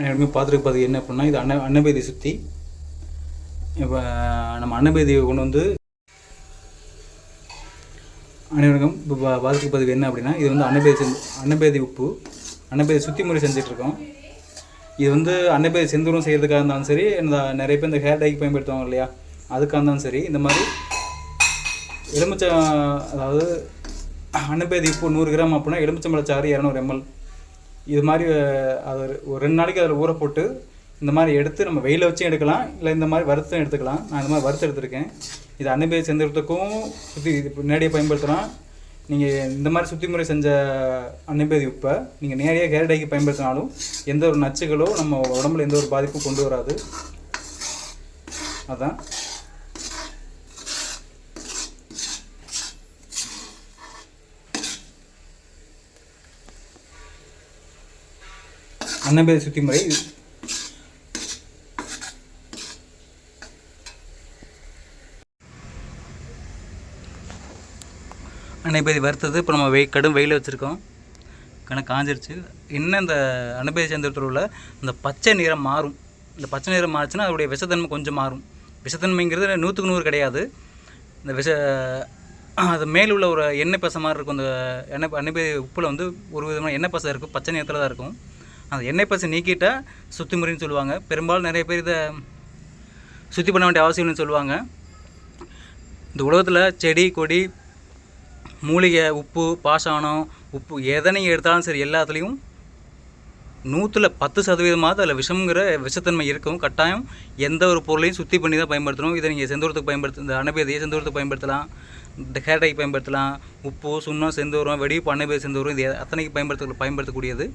அனைவருமே பார்த்துருக்கு பார்த்து என்ன அப்படின்னா இது அன்ன அன்னபேதி சுற்றி இப்போ நம்ம அன்னபேதியை கொண்டு வந்து அனைவருக்கும் இப்போ பார்த்துருக்கு பதிவு என்ன அப்படின்னா இது வந்து அன்னபேதி செஞ்சு அன்னபேதி உப்பு. அன்னபேதி சுற்றி முறை செஞ்சிட்ருக்கோம். இது வந்து அன்னபேதி செந்தூரம் செய்கிறதுக்காக இருந்தாலும் சரி இந்த நிறைய பேர் இந்த ஹேர் டைக்கு பயன்படுத்துவாங்க இல்லையா அதுக்காக இருந்தாலும் சரி இந்த மாதிரி எலுமிச்சம் அதாவது அன்னபேதி உப்பு நூறு கிராம் அப்படின்னா எலுமிச்சம்பழச்சாறு இரநூறு எம்எல். இது மாதிரி அது ஒரு ரெண்டு நாளைக்கு அதில் ஊற போட்டு இந்த மாதிரி எடுத்து நம்ம வெயில வச்சும் எடுக்கலாம் இல்லை இந்த மாதிரி வறுத்தும் எடுத்துக்கலாம். நான் இந்த மாதிரி வறுத்து எடுத்திருக்கேன். இது அன்னபேதி செஞ்சுறதுக்கும் சுற்றி இது நேரடியாக பயன்படுத்தலாம். நீங்கள் இந்த மாதிரி சுத்தி முறை செஞ்ச அன்னபேதி உப்பை நீங்கள் நேரடியாக ஹேர் டைக்கு பயன்படுத்தினாலும் எந்த ஒரு நச்சுகளோ நம்ம உடம்புல எந்த ஒரு பாதிப்பும் கொண்டு வராது. அதான். அன்னபேதி சுத்தி முறை. அன்னபேதி வறுத்தது. இப்போ நம்ம வெய் கடும் வெயில் வச்சுருக்கோம். கணக்கு காஞ்சிருச்சு. என்ன இந்த அன்னபேதி சேர்ந்துட்டு உள்ள இந்த பச்சை நிறம் மாறும். இந்த பச்சை நிறம் மாறுச்சுன்னா அதோடைய விஷத்தன்மை கொஞ்சம் மாறும். விஷத்தன்மைங்கிறது நூற்றுக்கு நூறு கிடையாது. இந்த விஷ அது மேல் உள்ள ஒரு எண்ணெய் பசை மாதிரி இருக்கும். அந்த எண்ணெய் அன்னபேதி உப்பில் வந்து ஒரு விதமான எண்ணெய் பசை இருக்கும். பச்சை நிறத்தில் தான் இருக்கும். அந்த எண்ணெய் பசை நீக்கிட்டால் சுத்தி முறைன்னு சொல்லுவாங்க. பெரும்பாலும் நிறைய பேர் இதை சுத்தி பண்ண வேண்டிய அவசியம்னு சொல்லுவாங்க. இந்த உலகத்தில் செடி கொடி மூலிகை உப்பு பாசாணம் உப்பு எதை நீங்கள் எடுத்தாலும் சரி எல்லாத்துலேயும் நூற்றில் பத்து சதவீதமாவது அதில் விஷம்ங்கிற விஷத்தன்மை இருக்கும். கட்டாயம் எந்த ஒரு பொருளையும் சுத்தி பண்ணி தான் பயன்படுத்தணும். இதை நீங்கள் செந்தூரத்துக்கு பயன்படுத்த இந்த அன்னபேதியை செந்தூரத்துக்கு பயன்படுத்தலாம். இந்த ஹேர்டைக்கு பயன்படுத்தலாம். உப்பு சுண்ணம் செந்தூரம் வெடிப்பு அன்னபேதி செந்தூரம் இது அத்தனைக்கு பயன்படுத்த பயன்படுத்தக்கூடியது.